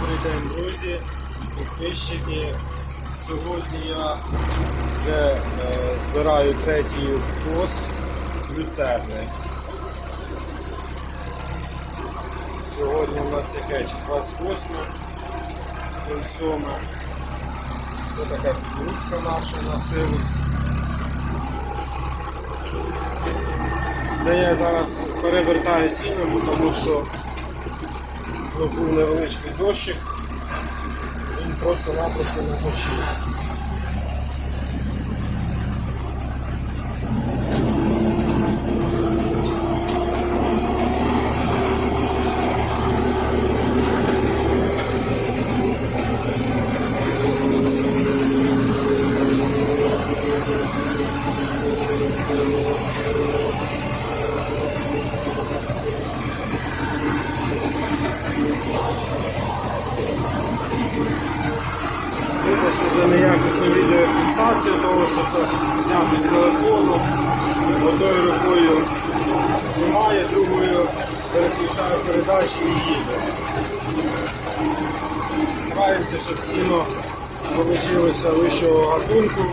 Добрий день, друзі, підписчики. Сьогодні я вже е, збираю третій пост люцерни. Сьогодні у нас яке 28 07. Це така кукурудзка наша на силус. Це я зараз перевертаю сіно, тому що ну, був невеличкий дощик, він просто-напросто намочив. Вибачте за неякісну відеофіксацію, тому що це знято з телефону. Одною рукою знімає, другою переключаю передачі і їде. Стараємося, щоб сіно вийшло вищого гатунку,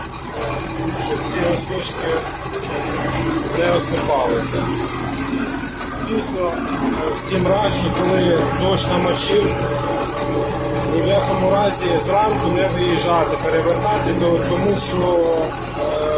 щоб ці росточки не осипалися. Звісно, всім раджу, коли дощ намочив, ні разі зранку не виїжджати, перевертати, то- тому що е,